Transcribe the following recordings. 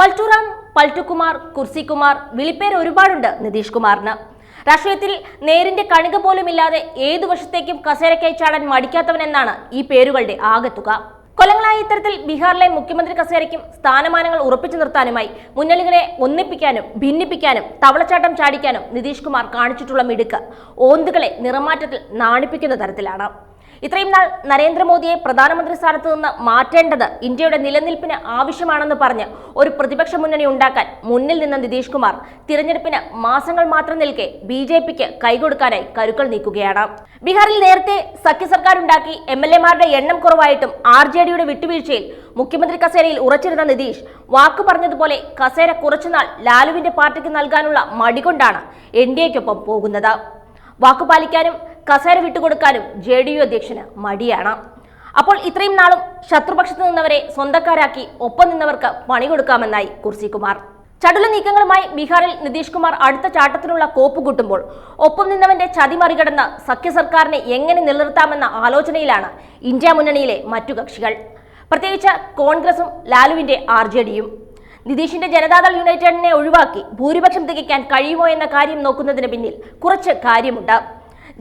പൽട്ടുറാം പൽറ്റുകുമാർ കുർസികുമാർ വിളിപ്പേര് ഒരുപാടുണ്ട് നിതീഷ് കുമാറിന്. രാഷ്ട്രീയത്തിൽ നേരിന്റെ കണിക പോലുമില്ലാതെ ഏതു വർഷത്തേക്കും കസേരക്കായി ചാടാൻ മടിക്കാത്തവനെന്നാണ് ഈ പേരുകളുടെ ആകെത്തുക. കൊല്ലങ്ങളായ ഇത്തരത്തിൽ ബീഹാറിലെ മുഖ്യമന്ത്രി കസേരയ്ക്കും സ്ഥാനമാനങ്ങൾ ഉറപ്പിച്ചു നിർത്താനുമായി മുന്നണികളെ ഒന്നിപ്പിക്കാനും ഭിന്നിപ്പിക്കാനും തവളച്ചാട്ടം ചാടിക്കാനും നിതീഷ് കുമാർ കാണിച്ചിട്ടുള്ള മിടുക്ക് ഓന്തുകളെ നിറമാറ്റത്തിൽ നാണിപ്പിക്കുന്ന തരത്തിലാണ്. ഇത്രയും നാൾ നരേന്ദ്രമോദിയെ പ്രധാനമന്ത്രി സ്ഥാനത്ത് നിന്ന് മാറ്റേണ്ടത് ഇന്ത്യയുടെ നിലനിൽപ്പിന് ആവശ്യമാണെന്ന് പറഞ്ഞ് ഒരു പ്രതിപക്ഷ മുന്നണി ഉണ്ടാക്കാൻ മുന്നിൽ നിന്ന നിതീഷ് കുമാർ തിരഞ്ഞെടുപ്പിന് മാസങ്ങൾ മാത്രം നിൽക്കെ ബി ജെ പിക്ക് കൈകൊടുക്കാനായി കരുക്കൾ നീക്കുകയാണ്. ബീഹാറിൽ നേരത്തെ സഖ്യ സർക്കാർ ഉണ്ടാക്കി എം എൽ എമാരുടെ എണ്ണം കുറവായിട്ടും ആർ ജെ ഡിയുടെ വിട്ടുവീഴ്ചയിൽ മുഖ്യമന്ത്രി കസേരയിൽ ഉറച്ചിരുന്ന നിതീഷ് വാക്കു പറഞ്ഞതുപോലെ കസേര കുറച്ചുനാൾ ലാലുവിന്റെ പാർട്ടിക്ക് നൽകാനുള്ള മടികൊണ്ടാണ് എൻ ഡി എക്കൊപ്പം പോകുന്നത്. വാക്കു പാലിക്കാനും കസേര വിട്ടുകൊടുക്കാനും ജെ ഡി യു അധ്യക്ഷന് മടിയാണ്. അപ്പോൾ ഇത്രയും നാളും ശത്രുപക്ഷത്ത് നിന്നവരെ സ്വന്തക്കാരാക്കി ഒപ്പം നിന്നവർക്ക് പണി കൊടുക്കാമെന്നായി കുർസികുമാർ. ചടുല നീക്കങ്ങളുമായി ബീഹാറിൽ നിതീഷ് കുമാർ അടുത്ത ചാട്ടത്തിനുള്ള കോപ്പ് കൂട്ടുമ്പോൾ ഒപ്പം നിന്നവന്റെ ചതി മറികടന്ന് സഖ്യ സർക്കാരിനെ എങ്ങനെ നിലനിർത്താമെന്ന ആലോചനയിലാണ് ഇന്ത്യ മുന്നണിയിലെ മറ്റു കക്ഷികൾ. പ്രത്യേകിച്ച് കോൺഗ്രസും ലാലുവിന്റെ ആർ ജെ ഡിയും. നിതീഷിന്റെ ജനതാദൾ യുണൈറ്റഡിനെ ഒഴിവാക്കി ഭൂരിപക്ഷം തികയ്ക്കാൻ കഴിയുമോ എന്ന കാര്യം നോക്കുന്നതിന് പിന്നിൽ കുറച്ച് കാര്യമുണ്ട്.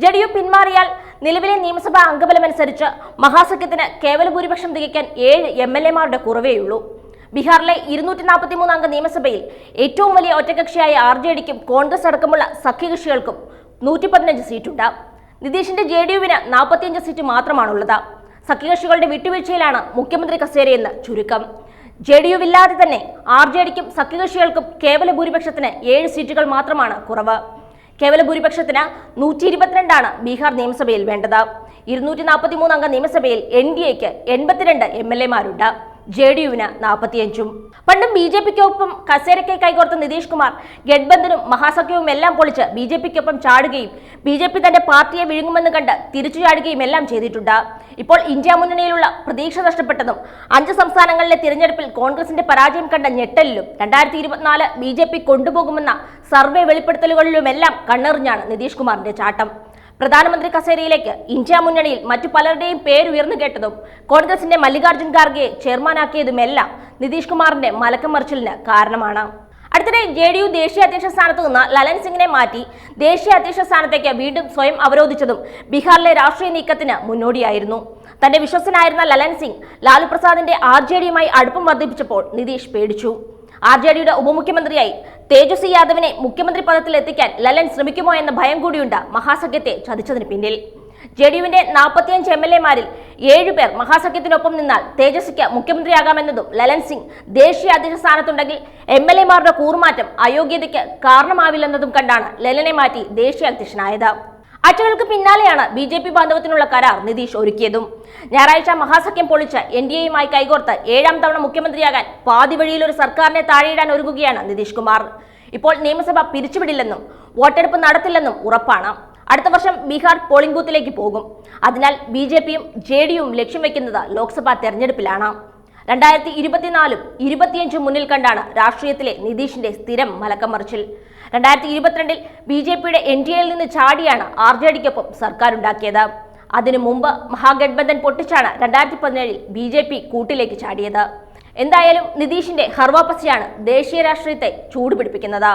ജെ ഡി യു പിന്മാറിയാൽ നിലവിലെ നിയമസഭാ അംഗബലമനുസരിച്ച് മഹാസഖ്യത്തിന് കേവല ഭൂരിപക്ഷം തികയ്ക്കാൻ ഏഴ് എം എൽ എമാരുടെ കുറവേയുള്ളൂ. ബീഹാറിലെ ഇരുന്നൂറ്റി നാൽപ്പത്തി മൂന്ന് അംഗ നിയമസഭയിൽ ഏറ്റവും വലിയ ഒറ്റകക്ഷിയായ ആർ ജെ ഡിക്കും കോൺഗ്രസ് അടക്കമുള്ള സഖ്യകക്ഷികൾക്കും നൂറ്റി പതിനഞ്ച് സീറ്റുണ്ട്. നിതീഷിന്റെ ജെ ഡി യുവിന് നാൽപ്പത്തിയഞ്ച് സീറ്റ് മാത്രമാണുള്ളത്. സഖ്യകക്ഷികളുടെ വിട്ടുവീഴ്ചയിലാണ് മുഖ്യമന്ത്രി കസേരയെന്ന് ചുരുക്കം. ജെ ഡി യുവില്ലാതെ തന്നെ ആർ ജെ ഡിക്കും സഖ്യകക്ഷികൾക്കും കേവല ഭൂരിപക്ഷത്തിന് ഏഴ് സീറ്റുകൾ മാത്രമാണ് കുറവ്. കേവല ഭൂരിപക്ഷത്തിന് നൂറ്റി ഇരുപത്തിരണ്ടാണ് ബീഹാർ നിയമസഭയിൽ വേണ്ടത്. ഇരുന്നൂറ്റി നാൽപ്പത്തി മൂന്ന് അംഗ നിയമസഭയിൽ എൻ ഡി എക്ക് എൺപത്തിരണ്ട് എം എൽ എമാരുണ്ട് ജെ ഡി യുവിന് നാൽപ്പത്തിയഞ്ചും പണ്ടും ബി ജെ പിക്കൊപ്പം കസേരയ്ക്ക് കൈകോർത്ത നിതീഷ് കുമാർ ഗഡ്ബന്ധനും മഹാസഖ്യവും എല്ലാം പൊളിച്ച് ബി ജെ പിക്കൊപ്പം ചാടുകയും ബി ജെ പി തന്റെ പാർട്ടിയെ വിഴുങ്ങുമെന്ന് കണ്ട് തിരിച്ചു ചാടുകയും എല്ലാം ചെയ്തിട്ടുണ്ട്. ഇപ്പോൾ ഇന്ത്യ മുന്നണിയിലുള്ള പ്രതീക്ഷ നഷ്ടപ്പെട്ടതും അഞ്ച് സംസ്ഥാനങ്ങളിലെ തിരഞ്ഞെടുപ്പിൽ കോൺഗ്രസിന്റെ പരാജയം കണ്ട ഞെട്ടലിലും രണ്ടായിരത്തി ഇരുപത്തിനാല് ബി ജെ പി കൊണ്ടുപോകുമെന്ന സർവേ വെളിപ്പെടുത്തലുകളിലുമെല്ലാം കണ്ണെറിഞ്ഞാണ് നിതീഷ് കുമാറിന്റെ ചാട്ടം. പ്രധാനമന്ത്രി കസേരയിലേക്ക് ഇന്ത്യ മുന്നണിയിൽ മറ്റു പലരുടെയും പേര് പേരുയർന്നു കേട്ടതും കോൺഗ്രസിന്റെ മല്ലികാർജുൻ ഖാർഗെ ചെയർമാനാക്കിയതുമെല്ലാം നിതീഷ് കുമാറിന്റെ മലക്കം കാരണമാണ്. അടുത്തിടെ ജെ ഡി യു ദേശീയ അധ്യക്ഷ സ്ഥാനത്ത് നിന്ന് ലലൻ സിംഗിനെ മാറ്റി ദേശീയ അധ്യക്ഷ സ്ഥാനത്തേക്ക് വീണ്ടും സ്വയം അവരോധിച്ചതും ബീഹാറിലെ രാഷ്ട്രീയ നീക്കത്തിന് മുന്നോടിയായിരുന്നു. തന്റെ വിശ്വസനായിരുന്ന ലലൻ സിംഗ് ലാലു പ്രസാദിന്റെ ആർ ജെ ഡിയുമായി അടുപ്പം വർദ്ധിപ്പിച്ചപ്പോൾ നിതീഷ് പേടിച്ചു. ആർ ജെ ഡിയുടെ ഉപമുഖ്യമന്ത്രിയായി തേജസ്വി യാദവിനെ മുഖ്യമന്ത്രി പദത്തിൽ എത്തിക്കാൻ ലലൻ ശ്രമിക്കുമോ എന്ന ഭയം കൂടിയുണ്ട് മഹാസഖ്യത്തെ ചതിച്ചതിന് പിന്നിൽ. ജെ ഡി യുവിന്റെ നാൽപ്പത്തിയഞ്ച് എം എൽ എമാരിൽ ഏഴുപേർ മഹാസഖ്യത്തിനൊപ്പം നിന്നാൽ തേജസ്വിക്ക് മുഖ്യമന്ത്രിയാകാമെന്നതും ലലൻ സിംഗ് ദേശീയ അധ്യക്ഷ സ്ഥാനത്തുണ്ടെങ്കിൽ എം എൽ എമാരുടെ കൂറുമാറ്റം അയോഗ്യതയ്ക്ക് കാരണമാവില്ലെന്നതും കണ്ടാണ് ലലനെ മാറ്റി ദേശീയ അധ്യക്ഷനായത്. ആഴ്ചകൾക്ക് പിന്നാലെയാണ് ബി ജെ പി ബാന്ധവത്തിനുള്ള കരാർ നിതീഷ് ഒരുക്കിയതും. ഞായറാഴ്ച മഹാസഖ്യം പൊളിച്ച് എൻ ഡി എയുമായി കൈകോർത്ത് ഏഴാം തവണ മുഖ്യമന്ത്രിയാകാൻ പാതി വഴിയിൽ ഒരു സർക്കാരിനെ താഴെയിടാൻ ഒരുങ്ങുകയാണ് നിതീഷ് കുമാർ. ഇപ്പോൾ നിയമസഭ പിരിച്ചുവിടില്ലെന്നും വോട്ടെടുപ്പ് നടത്തില്ലെന്നും ഉറപ്പാണ്. അടുത്ത വർഷം ബീഹാർ പോളിംഗ് ബൂത്തിലേക്ക് പോകും. അതിനാൽ ബി ജെ പിയും ജെ ഡി യുവും ലക്ഷ്യം വെക്കുന്നത് ലോക്സഭാ തെരഞ്ഞെടുപ്പിലാണ്. രണ്ടായിരത്തി ഇരുപത്തിനാലും ഇരുപത്തിയഞ്ചും മുന്നിൽ കണ്ടാണ് രാഷ്ട്രീയത്തിലെ നിതീഷിന്റെ സ്ഥിരം മലക്കം മറിച്ചിൽ രണ്ടായിരത്തി ഇരുപത്തിരണ്ടിൽ ബി ജെ പിയുടെ എൻ ഡി എയിൽ നിന്ന് ചാടിയാണ് ആർ ജെ ഡിക്കൊപ്പം സർക്കാർ ഉണ്ടാക്കിയത് അതിനു മുമ്പ് മഹാഗഡ്ബന്ധൻ പൊട്ടിച്ചാണ് രണ്ടായിരത്തി പതിനേഴിൽ ബി ജെ പി കൂട്ടിലേക്ക് ചാടിയത്. എന്തായാലും നിതീഷിന്റെ ഹർവാപ്പസിയാണ് ദേശീയ രാഷ്ട്രീയത്തെ ചൂടുപിടിപ്പിക്കുന്നത്.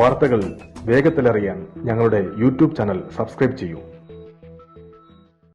വാർത്തകൾ വേഗത്തിലറിയാൻ ഞങ്ങളുടെ യൂട്യൂബ് ചാനൽ സബ്സ്ക്രൈബ് ചെയ്യൂ.